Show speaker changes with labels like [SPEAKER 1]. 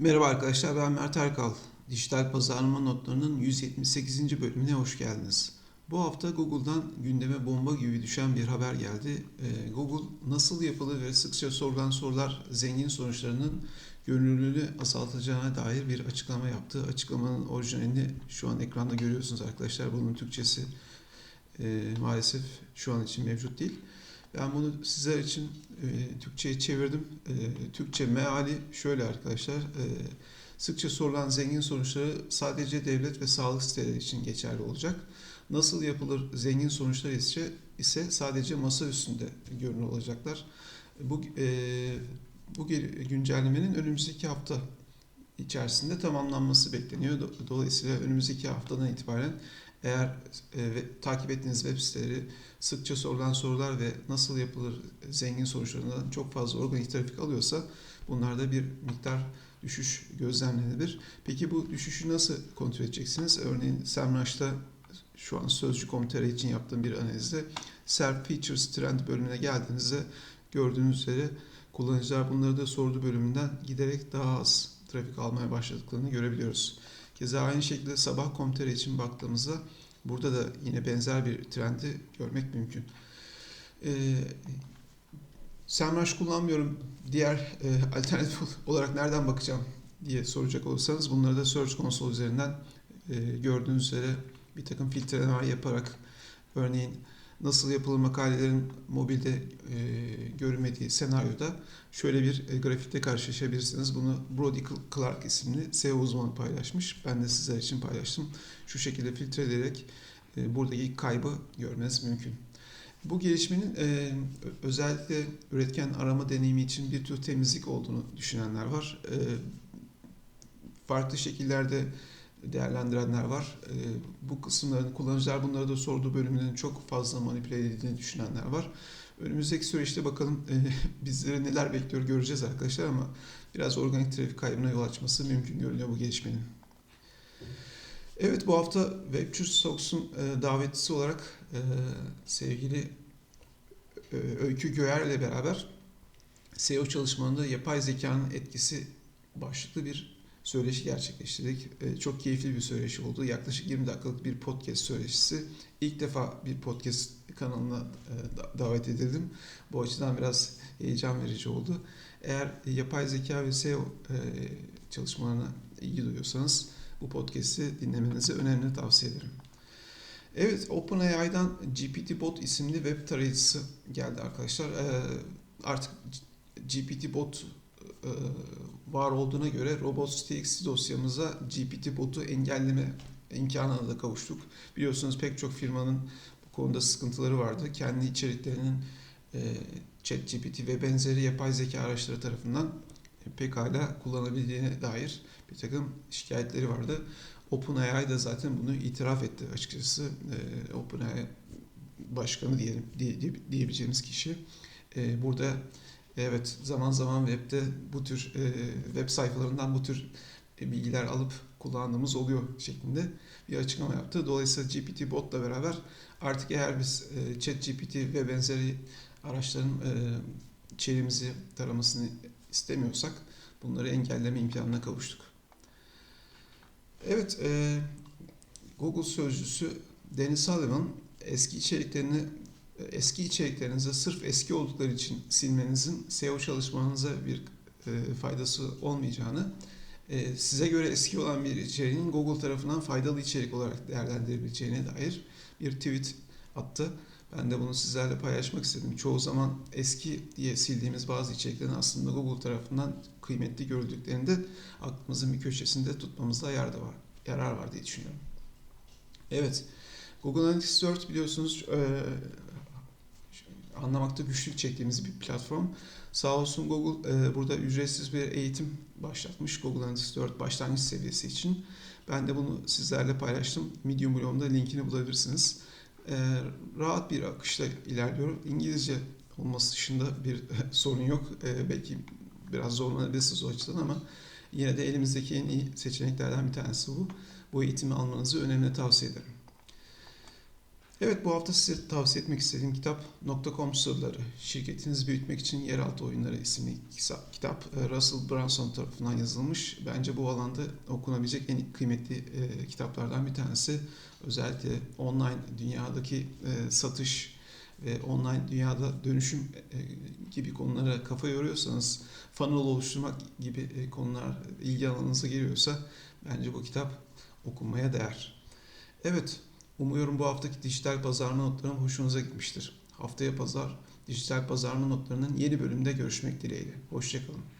[SPEAKER 1] Merhaba arkadaşlar, ben Mert Erkal. Dijital pazarlama notlarının 178. bölümüne hoş geldiniz. Bu hafta Google'dan gündeme bomba gibi düşen bir haber geldi. Ee, Google nasıl yapılı ve sıkça sorulan sorular zengin sonuçlarının görünürlüğünü azaltacağına dair bir açıklama yaptı. Açıklamanın orijinalini şu an ekranda görüyorsunuz arkadaşlar. Bunun Türkçesi e, maalesef şu an için mevcut değil. Ben bunu sizler için e, Türkçe'ye çevirdim. E, Türkçe meali şöyle arkadaşlar. E, sıkça sorulan zengin sonuçları sadece devlet ve sağlık siteleri için geçerli olacak. Nasıl yapılır zengin sonuçlar ise, ise sadece masa üstünde görünür olacaklar. Bu e, bu güncellemenin önümüzdeki hafta içerisinde tamamlanması bekleniyor. Dolayısıyla önümüzdeki haftadan itibaren eğer e, ve, takip ettiğiniz web siteleri sıkça sorulan sorular ve nasıl yapılır zengin sonuçlarından çok fazla organik trafik alıyorsa bunlarda bir miktar düşüş gözlemlenebilir. Peki bu düşüşü nasıl kontrol edeceksiniz? Örneğin SEMrush'ta şu an Sözcü.com.tr için yaptığım bir analizde Self Features Trend bölümüne geldiğinizde gördüğünüz üzere kullanıcılar bunları da sordu bölümünden giderek daha az trafik almaya başladıklarını görebiliyoruz. Keza aynı şekilde sabah.com.tr için baktığımızda burada da yine benzer bir trendi görmek mümkün. Ee, Semrush kullanmıyorum. Diğer e, alternatif olarak nereden bakacağım diye soracak olursanız bunları da Search Console üzerinden e, gördüğünüz üzere bir takım filtreler yaparak örneğin nasıl yapılır makalelerin mobilde e, görünmediği senaryoda şöyle bir e, grafikte karşılaşabilirsiniz. Bunu Brody Clark isimli SEO uzmanı paylaşmış. Ben de sizler için paylaştım. Şu şekilde filtreleyerek e, buradaki kaybı görmeniz mümkün. Bu gelişmenin e, özellikle üretken arama deneyimi için bir tür temizlik olduğunu düşünenler var. E, farklı şekillerde değerlendirenler var. E, bu kısımların kullanıcılar bunları da sorduğu bölümlerin çok fazla manipüle edildiğini düşünenler var. Önümüzdeki süreçte bakalım e, bizleri neler bekliyor göreceğiz arkadaşlar ama biraz organik trafik kaybına yol açması mümkün görünüyor bu gelişmenin. Evet bu hafta Webture Stocks'un e, davetlisi olarak e, sevgili e, Öykü Göyer ile beraber SEO çalışmalarında yapay zekanın etkisi başlıklı bir söyleşi gerçekleştirdik. E, çok keyifli bir söyleşi oldu. Yaklaşık 20 dakikalık bir podcast söyleşisi. İlk defa bir podcast kanalına e, davet edildim. Bu açıdan biraz heyecan verici oldu. Eğer yapay zeka ve SEO e, çalışmalarına ilgi duyuyorsanız bu podcast'i dinlemenizi önemli tavsiye ederim. Evet, OpenAI'dan GPT-Bot isimli web tarayıcısı geldi arkadaşlar. Artık GPT-Bot var olduğuna göre robots.txt dosyamıza GPT-Bot'u engelleme imkanına da kavuştuk. Biliyorsunuz pek çok firmanın bu konuda sıkıntıları vardı. Kendi içeriklerinin ChatGPT ve benzeri yapay zeka araçları tarafından pekala kullanabildiğine dair bir takım şikayetleri vardı. OpenAI da zaten bunu itiraf etti açıkçası. E, OpenAI başkanı diyelim diye, diyebileceğimiz kişi. E, burada evet zaman zaman webde bu tür e, web sayfalarından bu tür bilgiler alıp kullandığımız oluyor şeklinde bir açıklama yaptı. Dolayısıyla GPT botla beraber artık eğer biz e, ChatGPT ve benzeri araçların e, içeriğimizi taramasını istemiyorsak bunları engelleme imkanına kavuştuk. Evet, e, Google sözcüsü Dennis Sullivan eski içeriklerini eski içeriklerinizi sırf eski oldukları için silmenizin SEO çalışmanıza bir e, faydası olmayacağını, e, size göre eski olan bir içeriğin Google tarafından faydalı içerik olarak değerlendirebileceğine dair bir tweet attı. Ben de bunu sizlerle paylaşmak istedim. Çoğu zaman eski diye sildiğimiz bazı içeriklerin aslında Google tarafından kıymetli görüldüklerinde aklımızın bir köşesinde tutmamızda yarar var, yarar var diye düşünüyorum. Evet, Google Analytics 4 biliyorsunuz e, anlamakta güçlük çektiğimiz bir platform. Sağ olsun Google e, burada ücretsiz bir eğitim başlatmış Google Analytics 4 başlangıç seviyesi için. Ben de bunu sizlerle paylaştım. Medium blogumda linkini bulabilirsiniz e, rahat bir akışla ilerliyor. İngilizce olması dışında bir sorun yok. E, belki biraz zorlanabilirsiniz o açıdan ama yine de elimizdeki en iyi seçeneklerden bir tanesi bu. Bu eğitimi almanızı önemli tavsiye ederim. Evet bu hafta size tavsiye etmek istediğim kitap .com Sırları. Şirketinizi büyütmek için Yeraltı Oyunları isimli kitap e, Russell Brunson tarafından yazılmış. Bence bu alanda okunabilecek en kıymetli e, kitaplardan bir tanesi. Özellikle online dünyadaki e, satış ve online dünyada dönüşüm gibi konulara kafa yoruyorsanız, funnel oluşturmak gibi konular ilgi alanınıza giriyorsa bence bu kitap okunmaya değer. Evet, umuyorum bu haftaki dijital pazarlama notlarım hoşunuza gitmiştir. Haftaya pazar dijital pazarlama notlarının yeni bölümde görüşmek dileğiyle. Hoşçakalın.